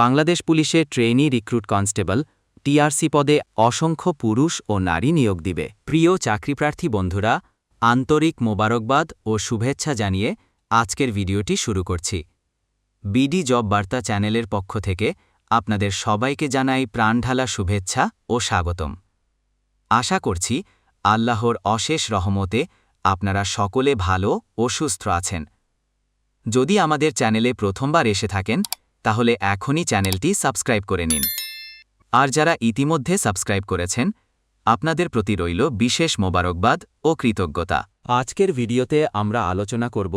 বাংলাদেশ পুলিশে trainee recruit constable, TRC পদে অসংখ্য পুরুষ ও নারী নিয়োগ দিবে। প্রিয় চাকরিপ্রার্থী বন্ধুরা, আন্তরিক মোবারকবাদ ও শুভেচ্ছা জানিয়ে আজকের ভিডিওটি শুরু করছি। বিডি জব বার্তা চ্যানেলের পক্ষ থেকে আপনাদের সবাইকে জানাই প্রাণঢালা শুভেচ্ছা ও স্বাগতম। আশা করছি আল্লাহর অশেষ রহমতে আপনারা সকলে ভালো ও সুস্থ আছেন। যদি আমাদের চ্যানেলে প্রথমবার এসে থাকেন তাহলে এখনই চ্যানেলটি সাবস্ক্রাইব করে নিন। আর যারা ইতিমধ্যে সাবস্ক্রাইব করেছেন, আপনাদের প্রতি রইল বিশেষ মোবারকবাদ ও কৃতজ্ঞতা। আজকের ভিডিওতে আমরা আলোচনা করব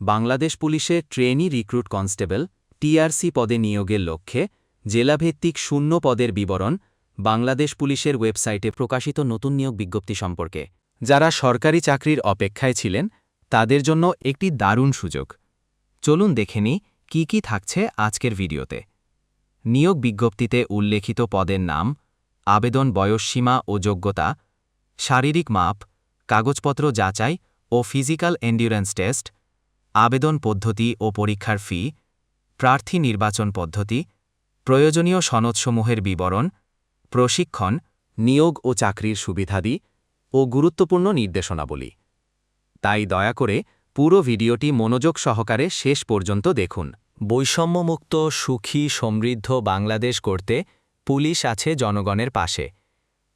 বাংলাদেশ পুলিশে ট্রেনি রিক্রুট কনস্টেবল টিআরসি পদে নিয়োগের লক্ষ্যে জেলাভিত্তিক শূন্য পদের বিবরণ বাংলাদেশ পুলিশের ওয়েবসাইটে প্রকাশিত নতুন নিয়োগ বিজ্ঞপ্তি সম্পর্কে। যারা সরকারি চাকরির অপেক্ষায় ছিলেন, তাদের জন্য একটি দারুণ সুযোগ। চলুন দেখে নিই কী কী থাকছে আজকের ভিডিওতে? নিয়োগ বিজ্ঞপ্তিতে উল্লেখিত পদের নাম, আবেদন বয়সসীমা ও যোগ্যতা, শারীরিক মাপ, কাগজপত্র যাচাই ও ফিজিক্যাল এন্ডিউরেন্স টেস্ট, আবেদন পদ্ধতি ও পরীক্ষার ফি, প্রার্থী নির্বাচন পদ্ধতি, প্রয়োজনীয় সনদসমূহের বিবরণ, প্রশিক্ষণ, নিয়োগ ও চাকরির সুবিধাদি ও গুরুত্বপূর্ণ নির্দেশনাবলী। তাই দয়া করে পুরো ভিডিওটি মনোযোগ সহকারে শেষ পর্যন্ত দেখুন। বৈষম্যমুক্ত, সুখী, সমৃদ্ধ বাংলাদেশ করতে পুলিশ আছে জনগণের পাশে।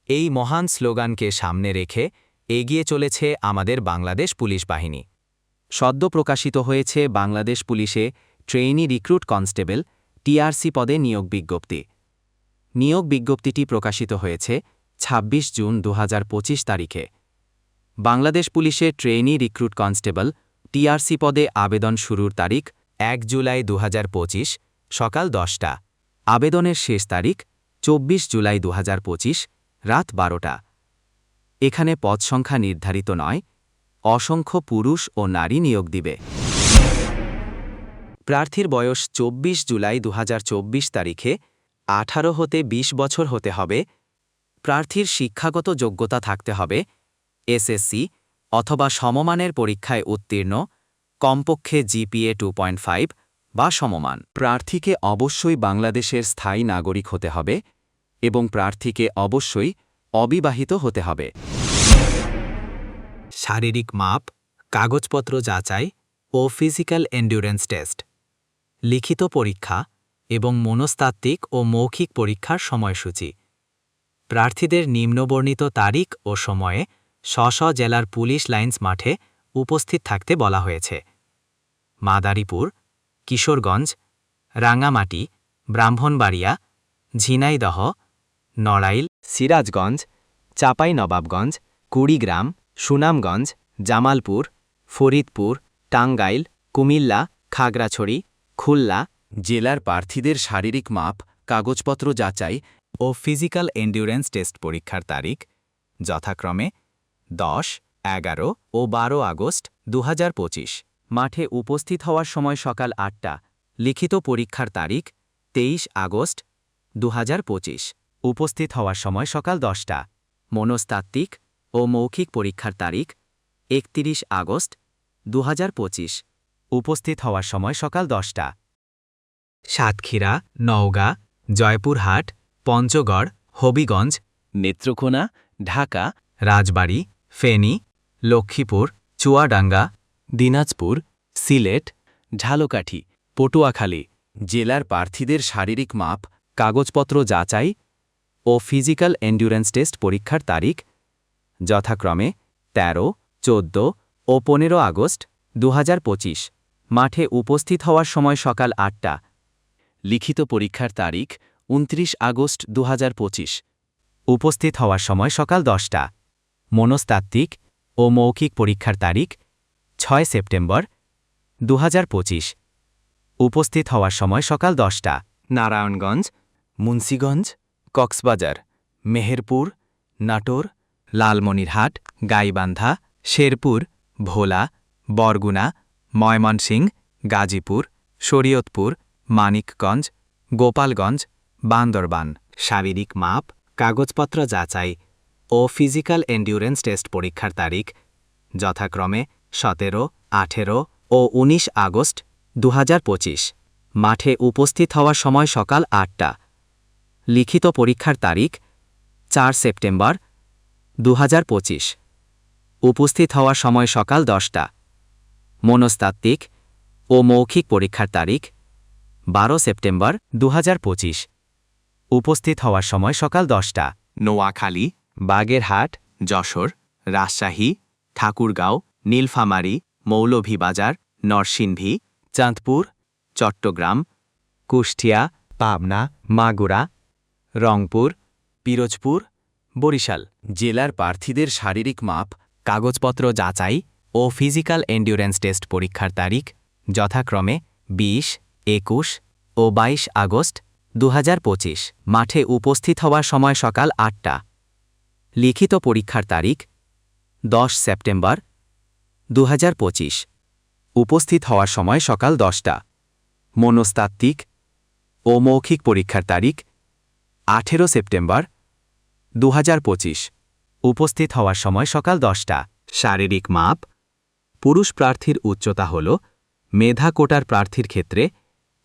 এই মহান স্লোগানকে সামনে রেখে এগিয়ে চলেছে আমাদের বাংলাদেশ পুলিশ বাহিনী। সদ্য প্রকাশিত হয়েছে বাংলাদেশ পুলিশে ট্রেইনি রিক্রুট কনস্টেবল টিআরসি পদে নিয়োগ বিজ্ঞপ্তি। নিয়োগ বিজ্ঞপ্তিটি প্রকাশিত হয়েছে ২৬ জুন দু হাজার পঁচিশ তারিখে। বাংলাদেশ পুলিশে ট্রেইনি রিক্রুট কনস্টেবল টিআরসি পদে আবেদন শুরুর তারিখ এক জুলাই দুহাজার পঁচিশ, সকাল দশটা। আবেদনের শেষ তারিখ ২৪ জুলাই দুহাজার পঁচিশ, রাত বারোটা। এখানে পদ সংখ্যা নির্ধারিত নয়, অসংখ্য পুরুষ ও নারী নিয়োগ দিবে। প্রার্থীর বয়স ২৪ জুলাই দুহাজার চব্বিশ তারিখে আঠারো হতে ২০ বছর হতে হবে। প্রার্থীর শিক্ষাগত যোগ্যতা থাকতে হবে, এসএসসি অথবা সমমানের পরীক্ষায় উত্তীর্ণ কমপক্ষে জিপিএ টু বা সমমান। প্রার্থীকে অবশ্যই বাংলাদেশের স্থায়ী নাগরিক হতে হবে এবং প্রার্থীকে অবশ্যই অবিবাহিত হতে হবে। শারীরিক মাপ, কাগজপত্র যাচাই ও ফিজিক্যাল এন্ডুরেন্স টেস্ট, লিখিত পরীক্ষা এবং মনস্তাত্ত্বিক ও মৌখিক পরীক্ষার সময়সূচি। প্রার্থীদের নিম্নবর্ণিত তারিখ ও সময়ে স্ব জেলার পুলিশ লাইন্স মাঠে উপস্থিত থাকতে বলা হয়েছে। মাদারীপুর, কিশোরগঞ্জ, রাঙামাটি, ব্রাহ্মণবাড়িয়া, ঝিনাইদহ, নড়াইল, সিরাজগঞ্জ চাপাই নবাবগঞ্জ কুড়িগ্রাম, সুনামগঞ্জ, জামালপুর, ফরিদপুর, টাঙ্গাইল, কুমিল্লা, খাগড়াছড়ি, খুলনা। জেলার প্রার্থীদের শারীরিক মাপ, কাগজপত্র যাচাই ও ফিজিক্যাল এন্ডিউরেন্স টেস্ট পরীক্ষার তারিখ যথাক্রমে দশ, এগারো ও বারো আগস্ট দু হাজার পঁচিশ। মাঠে উপস্থিত হওয়ার সময় সকাল আটটা, লিখিত পরীক্ষার তারিখ, তেইশ আগস্ট, দুহাজার পঁচিশ। উপস্থিত হওয়ার সময় সকাল দশটা, মনস্তাত্ত্বিক ও মৌখিক পরীক্ষার তারিখ, একত্রিশ আগস্ট, দুহাজার পঁচিশ। উপস্থিত হওয়ার সময় সকাল দশটা। সাতক্ষীরা, নওগাঁ, জয়পুরহাট, পঞ্চগড়, হবিগঞ্জ, নেত্রকোনা, ঢাকা, রাজবাড়ী, ফেনী, লক্ষ্মীপুর, চুয়াডাঙ্গা দিনাজপুর, সিলেট, ঝালকাঠি, পটুয়াখালী জেলার প্রার্থীদের শারীরিক মাপ, কাগজপত্র যাচাই ও ফিজিক্যাল এন্ডুরেন্স টেস্ট পরীক্ষার তারিখ যথাক্রমে ১৩ চোদ্দ ও পনেরো আগস্ট দুহাজার পঁচিশ। মাঠে উপস্থিত হওয়ার সময় সকাল আটটা। লিখিত পরীক্ষার তারিখ ২৯ আগস্ট দুহাজার পঁচিশ। উপস্থিত হওয়ার সময় সকাল দশটা। মনস্তাত্ত্বিক ও মৌখিক পরীক্ষার তারিখ ছয় সেপ্টেম্বর দু হাজার পঁচিশ। উপস্থিত হওয়ার সময় সকাল দশটা। নারায়ণগঞ্জ, মুন্সীগঞ্জ, কক্সবাজার, মেহেরপুর, নাটোর, লালমনিরহাট, গাইবান্ধা, শেরপুর, ভোলা, বরগুনা, ময়মনসিংহ, গাজীপুর, শরীয়তপুর, মানিকগঞ্জ, গোপালগঞ্জ, বান্দরবান। শারীরিক মাপ, কাগজপত্র যাচাই ও ফিজিক্যাল এন্ডিউরেন্স টেস্ট পরীক্ষার তারিখ। যথাক্রমে সতেরো, আঠেরো ও ১৯ আগস্ট দু হাজার পঁচিশ। মাঠে উপস্থিত হওয়ার সময় সকাল আটটা। লিখিত পরীক্ষার তারিখ, চার সেপ্টেম্বর দু হাজার পঁচিশ। উপস্থিত হওয়ার সময় সকাল দশটা। মনস্তাত্ত্বিক ও মৌখিক পরীক্ষার তারিখ, বারো সেপ্টেম্বর দু হাজার পঁচিশ। উপস্থিত হওয়ার সময় সকাল দশটা। নোয়াখালী, বাগেরহাট, যশোর, রাজশাহী, ঠাকুরগাঁও নীলফামারী, মৌলভীবাজার নরসিংভী চাঁদপুর, চট্টগ্রাম, কুষ্টিয়া, পাবনা, মাগুরা, রংপুর, পিরোজপুর, বরিশাল। জেলার প্রার্থীদের শারীরিক মাপ, কাগজপত্র যাচাই ও ফিজিক্যাল এন্ডিউরেন্স টেস্ট পরীক্ষার তারিখ যথাক্রমে বিশ, একুশ ও ২২ আগস্ট দুহাজার পঁচিশ। মাঠে উপস্থিত হওয়ার সময় সকাল আটটা। লিখিত পরীক্ষার তারিখ দশ সেপ্টেম্বর দু হাজার পঁচিশ। উপস্থিত হওয়ার সময় সকাল দশটা। মনস্তাত্ত্বিক ও মৌখিক পরীক্ষার তারিখ, আঠেরো সেপ্টেম্বর দু হাজার পঁচিশ। উপস্থিত হওয়ার সময় সকাল দশটা। শারীরিক মাপ, পুরুষ প্রার্থীর উচ্চতা হল, মেধা কোটার প্রার্থীর ক্ষেত্রে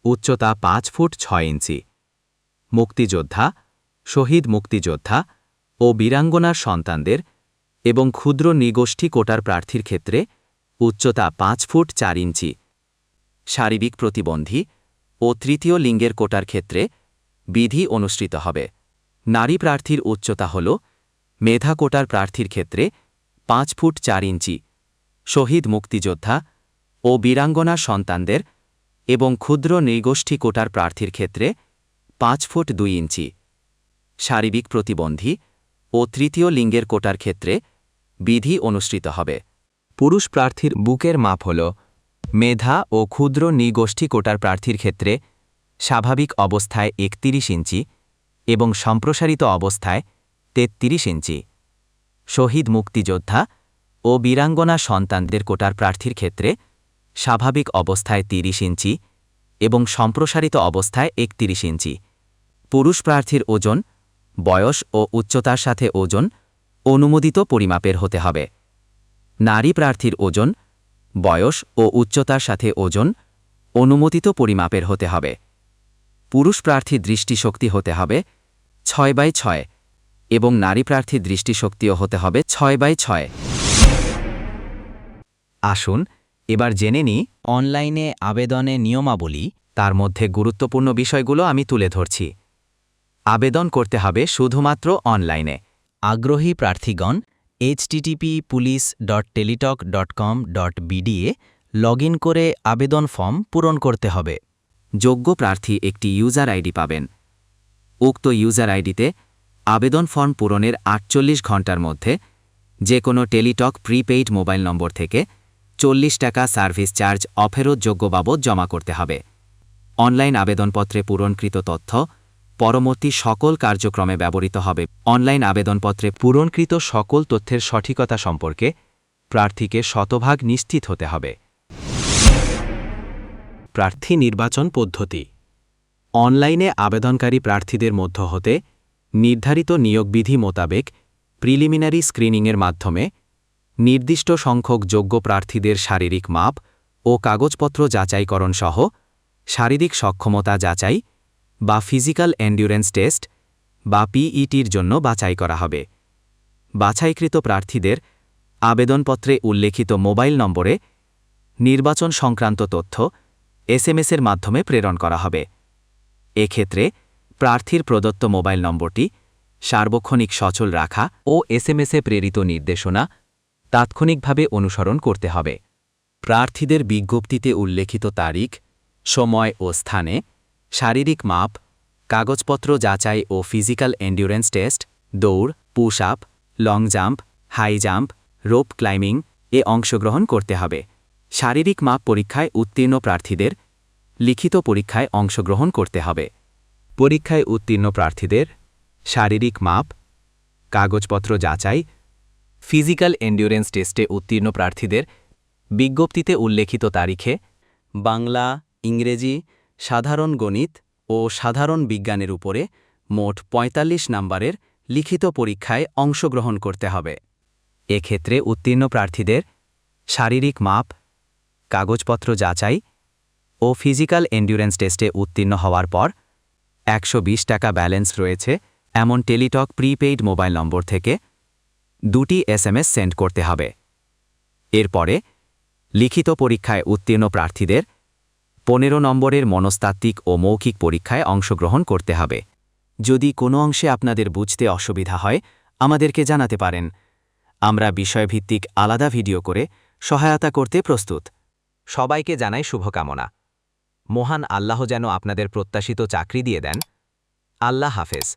উচ্চতা পাঁচ ফুট ছয় ইঞ্চি। মুক্তিযোদ্ধা, শহীদ মুক্তিযোদ্ধা ও বীরাঙ্গনার সন্তানদের এবং ক্ষুদ্র নিগোষ্ঠী কোটার প্রার্থীর ক্ষেত্রে উচ্চতা পাঁচ ফুট চার ইঞ্চি। শারীরিক প্রতিবন্ধী ও তৃতীয় লিঙ্গের কোটার ক্ষেত্রে বিধি অনুসৃত হবে। নারী প্রার্থীর উচ্চতা হল, মেধা কোটার প্রার্থীর ক্ষেত্রে পাঁচ ফুট চার ইঞ্চি। শহীদ মুক্তিযোদ্ধা ও বীরাঙ্গনা সন্তানদের এবং ক্ষুদ্র নৃগোষ্ঠী কোটার প্রার্থীর ক্ষেত্রে পাঁচ ফুট দুই ইঞ্চি। শারীরিক প্রতিবন্ধী ও তৃতীয় লিঙ্গের কোটার ক্ষেত্রে বিধি অনুসৃত হবে। পুরুষ প্রার্থীর বুকের মাপ হল, মেধা ও ক্ষুদ্র নৃগোষ্ঠী কোটার প্রার্থীর ক্ষেত্রে স্বাভাবিক অবস্থায় একতিরিশ ইঞ্চি এবং সম্প্রসারিত অবস্থায় তেত্রিশ ইঞ্চি। শহীদ মুক্তিযোদ্ধা ও বীরাঙ্গনা সন্তানদের কোটার প্রার্থীর ক্ষেত্রে স্বাভাবিক অবস্থায় ৩০ ইঞ্চি এবং সম্প্রসারিত অবস্থায় একতিরিশ ইঞ্চি। পুরুষ প্রার্থীর ওজন, বয়স ও উচ্চতার সাথে ওজন অনুমোদিত পরিমাপের হতে হবে। নারী প্রার্থীর ওজন, বয়স ও উচ্চতার সাথে ওজন অনুমোদিত পরিমাপের হতে হবে। পুরুষ প্রার্থীর দৃষ্টিশক্তি হতে হবে ছয় বাই ছয় এবং নারী প্রার্থীর দৃষ্টিশক্তিও হতে হবে ছয় বাই ছয়। আসুন এবার জেনে নিই অনলাইনে আবেদনে নিয়মাবলী, তার মধ্যে গুরুত্বপূর্ণ বিষয়গুলো আমি তুলে ধরছি। আবেদন করতে হবে শুধুমাত্র অনলাইনে। আগ্রহী প্রার্থীগণ HTTP police dot Teletalk dot com dot BDA log করে আবেদন ফর্ম পূরণ করতে হবে। যোগ্য প্রার্থী একটি ইউজার আইডি পাবেন। উক্ত ইউজার আইডিতে আবেদন ফর্ম পূরণের আটচল্লিশ ঘণ্টার মধ্যে যে কোনো টেলিটক প্রিপেইড মোবাইল নম্বর থেকে চল্লিশ টাকা সার্ভিস চার্জ অফেরতযোগ্য বাবদ জমা করতে হবে। অনলাইন আবেদনপত্রে পূরণকৃত তথ্য পরবর্তী সকল কার্যক্রমে ব্যবহৃত হবে। অনলাইন আবেদনপত্রে পূরণকৃত সকল তথ্যের সঠিকতা সম্পর্কে প্রার্থীকে শতভাগ নিশ্চিত হতে হবে। প্রার্থী নির্বাচন পদ্ধতি। অনলাইনে আবেদনকারী প্রার্থীদের মধ্য হতে নির্ধারিত নিয়োগবিধি মোতাবেক প্রিলিমিনারি স্ক্রিনিংয়ের মাধ্যমে নির্দিষ্ট সংখ্যক যোগ্য প্রার্থীদের শারীরিক মাপ ও কাগজপত্র যাচাইকরণ সহ শারীরিক সক্ষমতা যাচাই বা ফিজিক্যাল এন্ডিউরেন্স টেস্ট বা পিইটির জন্য বাছাই করা হবে। বাছাইকৃত প্রার্থীদের আবেদনপত্রে উল্লেখিত মোবাইল নম্বরে নির্বাচন সংক্রান্ত তথ্য এসএমএসের মাধ্যমে প্রেরণ করা হবে। এক্ষেত্রে প্রার্থীর প্রদত্ত মোবাইল নম্বরটি সার্বক্ষণিক সচল রাখা ও এসএমএসে প্রেরিত নির্দেশনা তাৎক্ষণিকভাবে অনুসরণ করতে হবে। প্রার্থীদের বিজ্ঞপ্তিতে উল্লেখিত তারিখ, সময় ও স্থানে শারীরিক মাপ, কাগজপত্র যাচাই ও ফিজিক্যাল এন্ডিউরেন্স টেস্ট দৌড় push up long jump high jump rope climbing এ অংশগ্রহণ করতে হবে। শারীরিক মাপ পরীক্ষায় উত্তীর্ণ প্রার্থীদের লিখিত পরীক্ষায় অংশগ্রহণ করতে হবে। পরীক্ষায় উত্তীর্ণ প্রার্থীদের শারীরিক মাপ, কাগজপত্র যাচাই, ফিজিক্যাল এন্ডিউরেন্স টেস্টে উত্তীর্ণ প্রার্থীদের বিজ্ঞপ্তিতে উল্লেখিত তারিখে বাংলা, ইংরেজি সাধারণ গণিত ও সাধারণ বিজ্ঞানের উপরে মোট ৪৫ নম্বরের লিখিত পরীক্ষায় অংশগ্রহণ করতে হবে। এক্ষেত্রে উত্তীর্ণ প্রার্থীদের শারীরিক মাপ, কাগজপত্র যাচাই ও ফিজিক্যাল এন্ডুরেন্স টেস্টে উত্তীর্ণ হওয়ার পর একশো বিশ টাকা ব্যালেন্স রয়েছে এমন টেলিটক প্রিপেইড মোবাইল নম্বর থেকে দুটি এসএমএস সেন্ড করতে হবে। এরপরে লিখিত পরীক্ষায় উত্তীর্ণ প্রার্থীদের পনেরো নম্বরের মনস্তাত্ত্বিক ও মৌখিক পরীক্ষায় অংশগ্রহণ করতে হবে। যদি কোনো অংশে আপনাদের বুঝতে অসুবিধা হয়, আমাদেরকে জানাতে পারেন। আমরা বিষয়ভিত্তিক আলাদা ভিডিও করে সহায়তা করতে প্রস্তুত। সবাইকে জানাই শুভকামনা। মহান আল্লাহ যেন আপনাদের প্রত্যাশিত চাকরি দিয়ে দেন। আল্লাহ হাফেজ।